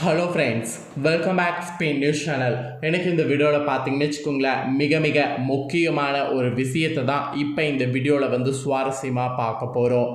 Hello friends welcome back Spain news channel எனக்கு இந்த வீடியோவில் பார்த்தீங்கன்னு வச்சுக்கோங்களேன் மிக மிக முக்கியமான ஒரு விஷயத்தை தான் இப்போ இந்த வீடியோவில் வந்து சுவாரஸ்யமாக பார்க்க போகிறோம்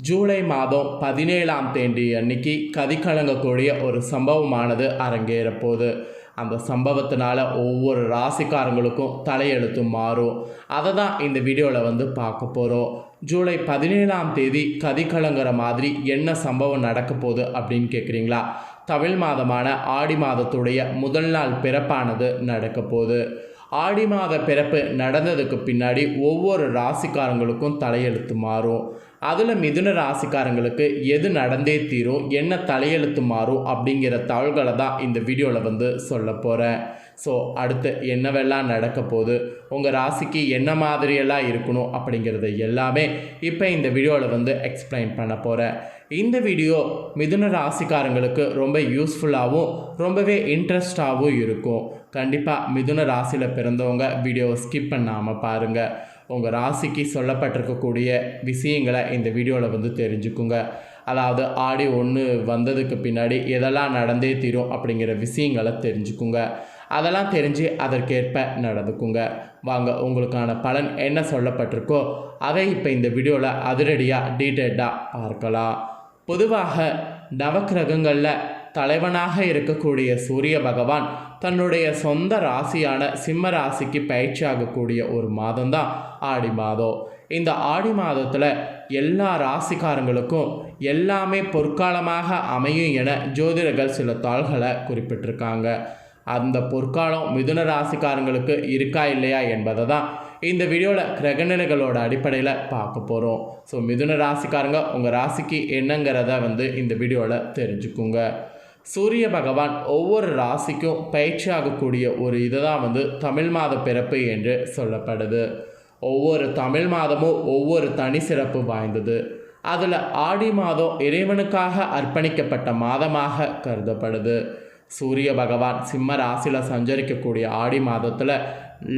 ஜூலை மாதம் பதினேழாம் தேதி அன்னைக்கு கதிகலங்கக்கூடிய ஒரு சம்பவமானது அரங்கேறப்போகுது அந்த சம்பவத்தினால ஒவ்வொரு ராசிக்காரங்களுக்கும் தலையெழுத்து மாறும். அதை தான் இந்த வீடியோவில் வந்து பார்க்க போகிறோம் ஜூலை பதினேழாம் தேதி கதிகலங்கிற மாதிரி என்ன சம்பவம் நடக்க போகுது அப்படின்னு கேட்குறீங்களா தமிழ் மாதமான ஆடி மாதத்துடைய முதல் நாள் பிறப்பானது நடக்க போகுது. ஆடி மாத பிறப்பு நடந்ததுக்கு பின்னாடி ஒவ்வொரு ராசிக்காரங்களுக்கும் தலையெழுத்து மாறும். அதில் மிதுன ராசிக்காரங்களுக்கு எது நடந்தே தீரும் என்ன தலையெழுத்து மாறும் அப்படிங்கிற தகவல்களை தான் இந்த வீடியோவில் வந்து சொல்ல போகிறேன் ஸோ அடுத்து என்னவெல்லாம் நடக்க போகுது உங்கள் ராசிக்கு என்ன மாதிரியெல்லாம் இருக்கணும் அப்படிங்கிறது எல்லாமே இப்போ இந்த வீடியோவில் வந்து எக்ஸ்பிளைன் பண்ண போகிறேன் இந்த வீடியோ மிதுன ராசிக்காரங்களுக்கு ரொம்ப யூஸ்ஃபுல்லாகவும் ரொம்பவே இன்ட்ரெஸ்டாகவும் இருக்கும். கண்டிப்பாக மிதுன ராசியில் பிறந்தவங்க வீடியோவை ஸ்கிப் பண்ணாமல் பாருங்கள் உங்கள் ராசிக்கு சொல்லப்பட்டிருக்கக்கூடிய விஷயங்களை இந்த வீடியோவில் வந்து தெரிஞ்சுக்குங்க. அதாவது ஆடி ஒன்று வந்ததுக்கு பின்னாடி எதெல்லாம் நடந்தே தீரும் அப்படிங்கிற விஷயங்களை தெரிஞ்சுக்குங்க. அதெல்லாம் தெரிஞ்சு அதற்கேற்ப நடந்துக்குங்க. வாங்க உங்களுக்கான பலன் என்ன சொல்லப்பட்டிருக்கோ அதை இப்போ இந்த வீடியோவில் அதிரடியாக டீட்டெயில்டாக பார்க்கலாம். பொதுவாக நவக்கிரகங்களில் தலைவனாக இருக்கக்கூடிய சூரிய பகவான் தன்னுடைய சொந்த ராசியான சிம்ம ராசிக்கு பயிற்சி ஆகக்கூடிய ஒரு மாதம்தான் ஆடி மாதம். இந்த ஆடி மாதத்தில் எல்லா ராசிக்காரங்களுக்கும் எல்லாமே பொற்காலமாக அமையும் என ஜோதிடர்கள் சில தாள்களை குறிப்பிட்டிருக்காங்க. அந்த பொற்காலம் மிதுன ராசிக்காரங்களுக்கு இருக்கா இல்லையா என்பதை தான் இந்த வீடியோவில் கிரகநிலைகளோட அடிப்படையில் பார்க்க போகிறோம் ஸோ மிதுன ராசிக்காரங்க உங்கள் ராசிக்கு என்னங்கிறத வந்து இந்த வீடியோவில் தெரிஞ்சுக்குங்க. சூரிய பகவான் ஒவ்வொரு ராசிக்கும் பயிற்சியாகக்கூடிய ஒரு இதுதான் வந்து தமிழ் மாத பிறப்பு என்று சொல்லப்படுது. ஒவ்வொரு தமிழ் மாதமும் ஒவ்வொரு தனி சிறப்பு வாய்ந்தது. அதில் ஆடி மாதம் இறைவனுக்காக அர்ப்பணிக்கப்பட்ட மாதமாக கருதப்படுது. சூரிய பகவான் சிம்ம ராசியில் சஞ்சரிக்கக்கூடிய ஆடி மாதத்தில்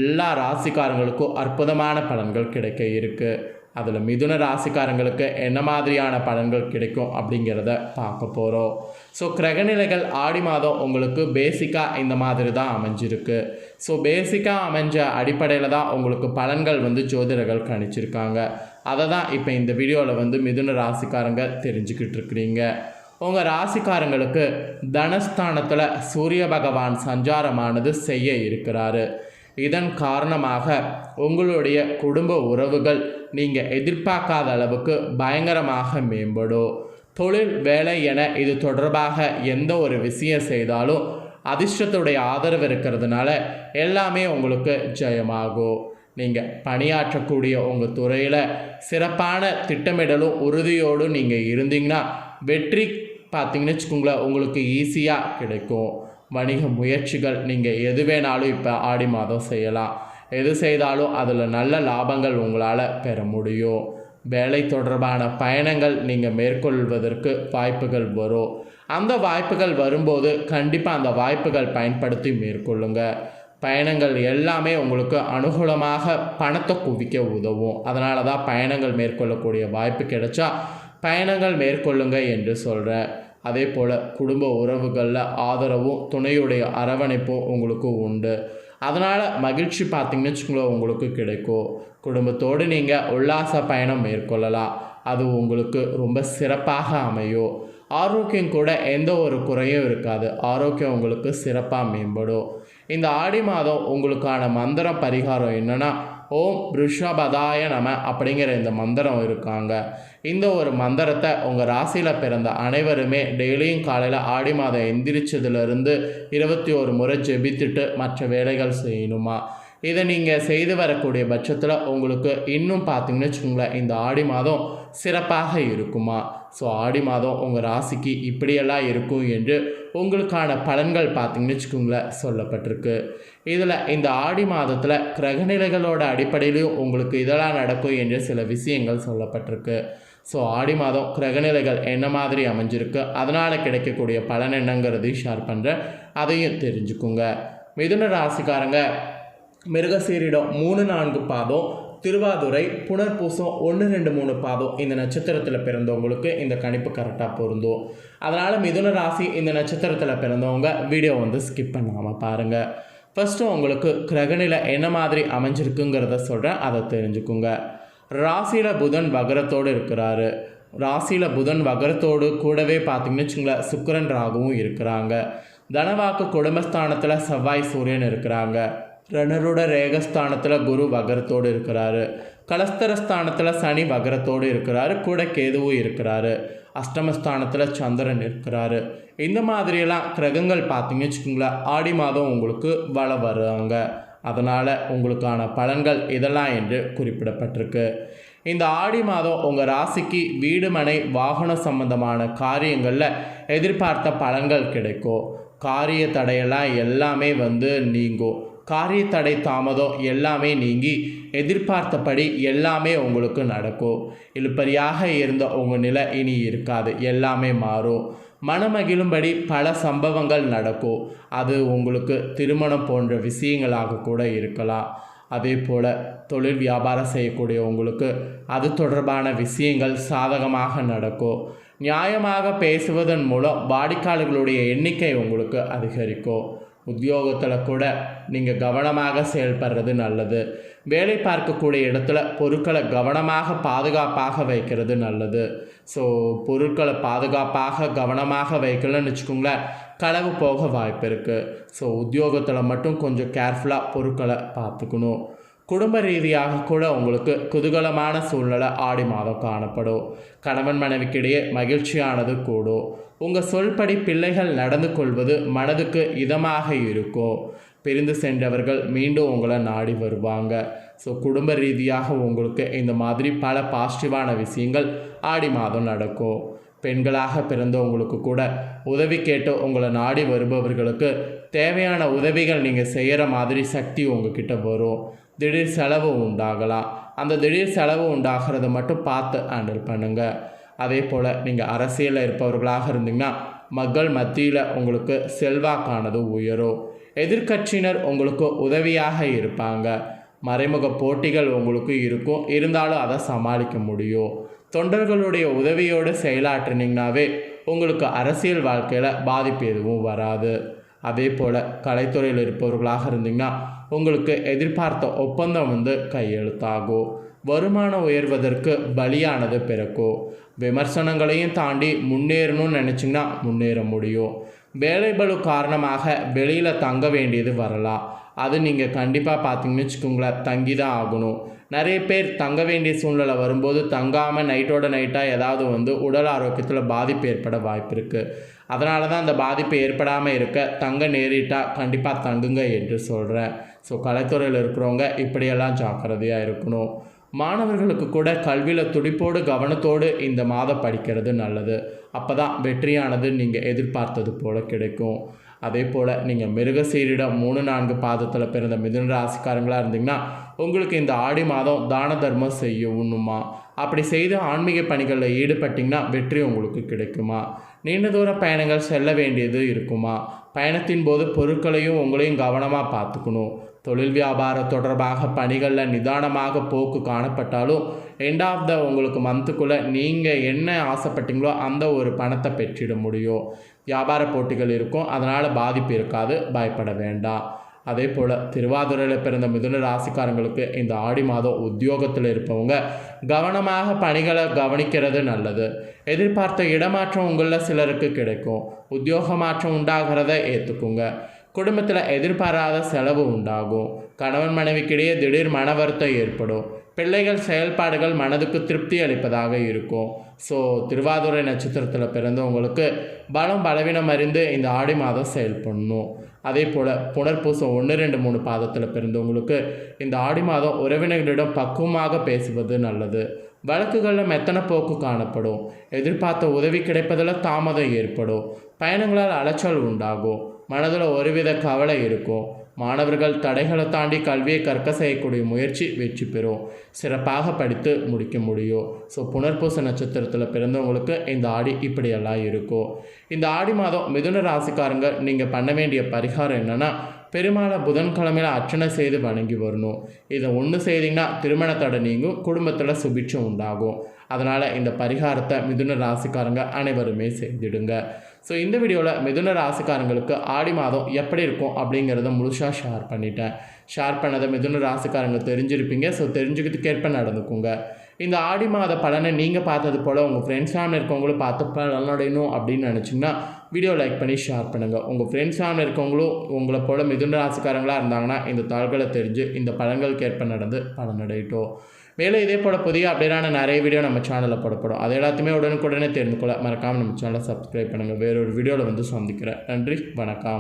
எல்லா ராசிக்காரங்களுக்கும் அற்புதமான பலன்கள் கிடைக்க இருக்குது அதில் மிதுன ராசிக்காரங்களுக்கு என்ன மாதிரியான பலன்கள் கிடைக்கும் அப்படிங்கிறத பார்க்க போகிறோம் ஸோ கிரகநிலைகள் ஆடி மாதம் உங்களுக்கு பேசிக்காக இந்த மாதிரி தான் அமைஞ்சிருக்கு. ஸோ பேசிக்காக அமைஞ்ச அடிப்படையில் தான் உங்களுக்கு பலன்கள் வந்து ஜோதிடர்கள் கணிச்சிருக்காங்க. அதை தான் இப்போ இந்த வீடியோவில் வந்து மிதுன ராசிக்காரங்க தெரிஞ்சுக்கிட்டு இருக்கிறீங்க. உங்கள் ராசிக்காரங்களுக்கு தனஸ்தானத்தில் சூரிய பகவான் சஞ்சாரமானது செய்ய இருக்கிறாரு. இதன் காரணமாக உங்களுடைய குடும்ப உறவுகள் நீங்கள் எதிர்பார்க்காத அளவுக்கு பயங்கரமாக மேம்படும். தொழில் வேலை என இது தொடர்பாக எந்த ஒரு விஷயம் செய்தாலும் அதிர்ஷ்டத்துடைய ஆதரவு இருக்கிறதுனால எல்லாமே உங்களுக்கு ஜெயமாகும். நீங்கள் பணியாற்றக்கூடிய உங்கள் துறையில் சிறப்பான திட்டமிடலும் உறுதியோடும் நீங்கள் இருந்தீங்கன்னா வெற்றி பார்த்தீங்கன்னு வச்சுக்கோங்களேன் உங்களுக்கு ஈஸியாக கிடைக்கும். வணிக முயற்சிகள் நீங்கள் எது வேணாலும் இப்போ ஆடி மாதம் செய்யலாம். எது செய்தாலும் அதில் நல்ல லாபங்கள் உங்களால் பெற முடியும். வேலை தொடர்பான பயணங்கள் நீங்கள் மேற்கொள்வதற்கு வாய்ப்புகள் வரும். அந்த வாய்ப்புகள் வரும்போது கண்டிப்பாக அந்த வாய்ப்புகள் பயன்படுத்தி மேற்கொள்ளுங்க. பயணங்கள் எல்லாமே உங்களுக்கு அனுகூலமாக பணத்தை குவிக்க உதவும். அதனால தான் பயணங்கள் மேற்கொள்ளக்கூடிய வாய்ப்பு கிடைச்சா பயணங்கள் மேற்கொள்ளுங்க என்று சொல்கிறேன் அதே போல் குடும்ப உறவுகளில் ஆதரவும் துணையுடைய அரவணைப்பும் உங்களுக்கு உண்டு. அதனால் மகிழ்ச்சி பார்த்திங்கன்னு வச்சுக்கோங்களேன் உங்களுக்கு கிடைக்கும். குடும்பத்தோடு நீங்கள் உல்லாச பயணம் மேற்கொள்ளலாம். அது உங்களுக்கு ரொம்ப சிறப்பாக அமையும். ஆரோக்கியம் கூட எந்த ஒரு குறையும் இருக்காது. ஆரோக்கியம் உங்களுக்கு சிறப்பாக மேம்படும். இந்த ஆடி மாதம் உங்களுக்கான மந்திரம் பரிகாரம் என்னென்னா ஓம் ரிஷபதாய நம அப்படிங்கிற இந்த மந்திரம் இருக்காங்க. இந்த ஒரு மந்திரத்தை உங்கள் ராசியில் பிறந்த அனைவருமே டெய்லியும் காலையில் ஆடி மாதம் எந்திரிச்சதுலேருந்து இருபத்தி ஒரு முறை ஜெபித்துட்டு மற்ற வேலைகள் செய்யணுமா? இதை நீங்கள் செய்து வரக்கூடிய பட்சத்தில் உங்களுக்கு இன்னும் பார்த்தீங்கன்னு வச்சுக்கோங்களேன் இந்த ஆடி மாதம் சிறப்பாக இருக்குமா? ஸோ ஆடி மாதம் உங்கள் ராசிக்கு இப்படியெல்லாம் இருக்கும் என்று உங்களுக்கான பலன்கள் பார்த்தீங்கன்னு வச்சுக்கோங்களேன் சொல்லப்பட்டிருக்கு. இதில் இந்த ஆடி மாதத்தில் கிரகநிலைகளோட அடிப்படையிலையும் உங்களுக்கு இதெல்லாம் நடக்கும் என்று சில விஷயங்கள் சொல்லப்பட்டிருக்கு. ஸோ ஆடி மாதம் கிரகநிலைகள் என்ன மாதிரி அமைஞ்சிருக்கு அதனால் கிடைக்கக்கூடிய பலன் என்னங்கிறதையும் ஷேர் பண்ணுறேன் அதையும் தெரிஞ்சுக்குங்க. மிதுன ராசிக்காரங்க மிருகசீரிடம் மூணு நான்கு பாதம் திருவாதுரை புனர்பூசம் ஒன்று ரெண்டு மூணு பாதம் இந்த நட்சத்திரத்தில் பிறந்தவங்களுக்கு இந்த கணிப்பு கரெக்டாக பொருந்தும். அதனால் மிதுன ராசி இந்த நட்சத்திரத்தில் பிறந்தவங்க வீடியோ வந்து ஸ்கிப் பண்ணாமல் பாருங்கள் ஃபஸ்ட்டு உங்களுக்கு கிரகநிலை என்ன மாதிரி அமைஞ்சிருக்குங்கிறத சொல்கிறேன் அதை தெரிஞ்சுக்குங்க. ராசியில் புதன் வகரத்தோடு இருக்கிறாரு. ராசியில் புதன் வகரத்தோடு கூடவே பார்த்தீங்கன்னு வச்சுங்களேன் சுக்கரன் ராகுவும் இருக்கிறாங்க. தனவாக்கு குடும்பஸ்தானத்தில் செவ்வாய் சூரியன் இருக்கிறாங்க. ரணரோட ரேகஸ்தானத்தில் குரு வகரத்தோடு இருக்கிறாரு. கலஸ்தரஸ்தானத்தில் சனி வகரத்தோடு இருக்கிறாரு. கூட கேதுவும் இருக்கிறாரு. அஷ்டமஸ்தானத்தில் சந்திரன் இருக்கிறாரு. இந்த மாதிரியெல்லாம் கிரகங்கள் பார்த்தீங்கன்னு வச்சுக்கோங்களேன் ஆடி மாதம் உங்களுக்கு வள வருவாங்க அதனால் உங்களுக்கான பலன்கள் இதெல்லாம் என்று குறிப்பிடப்பட்டிருக்கு. இந்த ஆடி மாதம் உங்கள் ராசிக்கு வீடு மனை வாகன சம்பந்தமான காரியங்களில் எதிர்பார்த்த பலன்கள் கிடைக்கும். காரிய தடையெல்லாம் எல்லாமே வந்து நீங்கும். காரிய தடை தாமதம் எல்லாமே நீங்கி எதிர்பார்த்தபடி எல்லாமே உங்களுக்கு நடக்கும். இழுப்பறியாக இருந்த உங்கள் நிலை இனி இருக்காது. எல்லாமே மாறும். மனமகிழும்படி பல சம்பவங்கள் நடக்கும். அது உங்களுக்கு திருமணம் போன்ற விஷயங்களாக கூட இருக்கலாம். அதே போல் தொழில் வியாபாரம் செய்யக்கூடிய உங்களுக்கு அது தொடர்பான விஷயங்கள் சாதகமாக நடக்கும். நியாயமாக பேசுவதன் மூலம் வாடிக்கையாளர்களுடைய எண்ணிக்கை உங்களுக்கு அதிகரிக்கும். உத்தியோகத்தில் கூட நீங்கள் கவனமாக செயல்படுறது நல்லது. வேலை பார்க்கக்கூடிய இடத்துல பொருட்களை கவனமாக பாதுகாப்பாக வைக்கிறது நல்லது. ஸோ பொருட்களை பாதுகாப்பாக கவனமாக வைக்கலன்னு வச்சுக்கோங்களேன் களவு போக வாய்ப்பு இருக்குது ஸோ உத்தியோகத்தில் மட்டும் கொஞ்சம் கேர்ஃபுல்லாக பொருட்களை பார்த்துக்கணும். குடும்ப ரீதியாக கூட உங்களுக்கு குதூகலமான சூழ்நிலை ஆடி மாதம் காணப்படும். கணவன் மனைவிக்கிடையே மகிழ்ச்சியானது கூடும். உங்கள் சொல்படி பிள்ளைகள் நடந்து கொள்வது மனதுக்கு இதமாக இருக்கும் பிரிந்து சென்றவர்கள் மீண்டும் உங்களை நாடி வருவாங்க. ஸோ குடும்ப ரீதியாக உங்களுக்கு இந்த மாதிரி பல பாசிட்டிவான விஷயங்கள் ஆடி மாதம் நடக்கும். பெண்களாக பிறந்தவங்களுக்கு கூட உதவி கேட்டு உங்களை நாடி வருபவர்களுக்கு தேவையான உதவிகள் நீங்கள் செய்கிற மாதிரி சக்தி உங்ககிட்ட வரும். திடீர் செலவு உண்டாகலாம். அந்த திடீர் செலவு உண்டாகிறத மட்டும் பார்த்து ஹேண்டில் பண்ணுங்கள் அதே போல் நீங்கள் அரசியலில் இருப்பவர்களாக இருந்தீங்கன்னா மக்கள் மத்தியில் உங்களுக்கு செல்வாக்கானது உயரும். எதிர்க்கட்சியினர் உங்களுக்கு உதவியாக இருப்பாங்க. மறைமுக போட்டிகள் உங்களுக்கு இருக்கும். இருந்தாலும் அதை சமாளிக்க முடியும். தொண்டர்களுடைய உதவியோடு செயலாற்றினீங்கனாவே உங்களுக்கு அரசியல் வாழ்க்கையில் பாதிப்பு எதுவும் வராது. அதே போல் கலைத்துறையில் இருப்பவர்களாக இருந்தீங்கன்னா உங்களுக்கு எதிர்பார்த்த ஒப்பந்தம் வந்து கையெழுத்தாகும். வருமானம் உயர்வதற்கு பலியானது பிறக்கும் விமர்சனங்களையும் தாண்டி முன்னேறணும்னு நினச்சிங்கன்னா முன்னேற முடியும். வேலைபளு காரணமாக வெளியில் தங்க வேண்டியது வரலாம் அது நீங்கள் கண்டிப்பாக பார்த்தீங்கன்னு வச்சுக்கோங்களேன் தங்கி தான் ஆகணும். நிறைய பேர் தங்க வேண்டிய சூழ்நிலை வரும்போது தங்காமல் நைட்டோட நைட்டாக ஏதாவது வந்து உடல் ஆரோக்கியத்தில் பாதிப்பு ஏற்பட வாய்ப்பு இருக்குது அதனால தான் அந்த பாதிப்பு ஏற்படாமல் இருக்க தங்க நேரிட்டால் கண்டிப்பாக தங்குங்க என்று சொல்கிறேன் ஸோ கலைத்துறையில் இருக்கிறவங்க இப்படியெல்லாம் ஜாக்கிரதையாக இருக்கணும். மாணவர்களுக்கு கூட கல்வியில் துடிப்போடு கவனத்தோடு இந்த மாதம் படிக்கிறது நல்லது. அப்போ தான் வெற்றியானது நீங்கள் எதிர்பார்த்தது போல் கிடைக்கும். அதே போல் நீங்கள் மிருகசீரிடம் மூணு நான்கு பாதத்தில் பிறந்த மிதுன ராசிக்காரங்களாக இருந்தீங்கன்னா உங்களுக்கு இந்த ஆடி மாதம் தான தர்மம் செய்யணுமா அப்படி செய்து ஆன்மீக பணிகளில் ஈடுபட்டிங்கன்னா வெற்றி உங்களுக்கு கிடைக்குமா? நீண்ட தூர பயணங்கள் செல்ல வேண்டியது இருக்குமா? பயணத்தின் போது பொருட்களையும் உங்களையும் கவனமாக பார்த்துக்கணும். தொழில் வியாபாரம் தொடர்பாக பணிகளில் நிதானமாக போக்கு காணப்பட்டாலும் எண்ட் ஆஃப் த உங்களுக்கு மந்த்துக்குள்ளே நீங்கள் என்ன ஆசைப்பட்டீங்களோ அந்த ஒரு பணத்தை பெற்றிட முடியும். வியாபார போட்டிகள் இருக்கும் அதனால் பாதிப்பு இருக்காது பயப்பட வேண்டாம். அதே போல் திருவாதுரையில் பிறந்த மிதுன ராசிக்காரங்களுக்கு இந்த ஆடி மாதம் உத்தியோகத்தில் இருப்பவங்க கவனமாக பணிகளை கவனிக்கிறது நல்லது. எதிர்பார்த்த இடமாற்றம் உங்களில் சிலருக்கு கிடைக்கும். உத்தியோக மாற்றம் உண்டாகிறத ஏற்றுக்குங்க குடும்பத்தில் எதிர்பாராத செலவு உண்டாகும். கணவன் மனைவிக்கிடையே திடீர் மன வருத்தம் ஏற்படும். பிள்ளைகள் செயல்பாடுகள் மனதுக்கு திருப்தி அளிப்பதாக இருக்கும். ஸோ திருவாதுரை நட்சத்திரத்தில் பிறந்தவங்களுக்கு பலம் பலவீனம் அறிந்து இந்த ஆடி மாதம் செயல்படணும். அதே போல் புனர்பூசம் ஒன்று ரெண்டு மூணு பாதத்தில் பிறந்தவங்களுக்கு இந்த ஆடி மாதம் உறவினர்களிடம் பக்குவமாக பேசுவது நல்லது. வழக்குகளில் மெத்தன போக்கு காணப்படும். எதிர்பார்த்த உதவி கிடைப்பதில் தாமதம் ஏற்படும். பயணங்களால் அலைச்சல் உண்டாகும். மனதில் ஒருவித கவலை இருக்கும். மாணவர்கள் தடைகளை தாண்டி கல்வியை கற்க செய்யக்கூடிய முயற்சி வெற்றி பெறும். சிறப்பாக படித்து முடிக்க முடியும். ஸோ புனர்பூச நட்சத்திரத்தில் பிறந்தவங்களுக்கு இந்த ஆடி இப்படியெல்லாம் இருக்கும். இந்த ஆடி மாதம் மிதுன ராசிக்காரங்க நீங்கள் பண்ண வேண்டிய பரிகாரம் என்னென்னா பெருமாளை புதன்கிழமையில் அர்ச்சனை செய்து வணங்கி வரணும். இதை ஒன்று செய்தீங்கன்னா திருமண தடை நீங்கும் குடும்பத்தில் சுபிட்சம் உண்டாகும். அதனால் இந்த பரிகாரத்தை மிதுன ராசிக்காரங்க அனைவருமே செய்திடுங்க. ஸோ இந்த வீடியோவில் மிதுன ராசிக்காரங்களுக்கு ஆடி மாதம் எப்படி இருக்கும் அப்படிங்கிறத முழுசாக ஷேர் பண்ணிட்டேன். ஷேர் பண்ணதை மிதுன ராசிக்காரங்க தெரிஞ்சிருப்பீங்க. ஸோ தெரிஞ்சுக்கிறதுக்கு ஏற்ப நடந்துக்குங்க. இந்த ஆடி மாத பலனை நீங்கள் பார்த்தது போல் உங்கள் ஃப்ரெண்ட்ஸ் ஃபேமிலி இருக்கவங்களும் பார்த்து பலனடையணும் அப்படின்னு நினச்சிங்கன்னா வீடியோ லைக் பண்ணி ஷேர் பண்ணுங்கள் உங்கள் ஃப்ரெண்ட்ஸ் ஃபேமிலி இருக்கவங்களும் உங்களை போல் மிதுன ராசிக்காரங்களாக இருந்தாங்கன்னா இந்த தாள்களை தெரிஞ்சு இந்த பலன்களுக்கு ஏற்ப நடந்து பலனடையிட்டோம். மேலே இதே போல் புதிய அப்படியான நிறைய வீடியோ நம்ம சேனலில் போடப்படும். அது எல்லாத்தையுமே உடனுக்குடனே தெரிந்து கொள்ள மறக்காமல் நம்ம சேனலை சப்ஸ்கிரைப் பண்ணுங்கள் வேறொரு வீடியோவில் வந்து சந்திக்கிறேன். நன்றி வணக்கம்.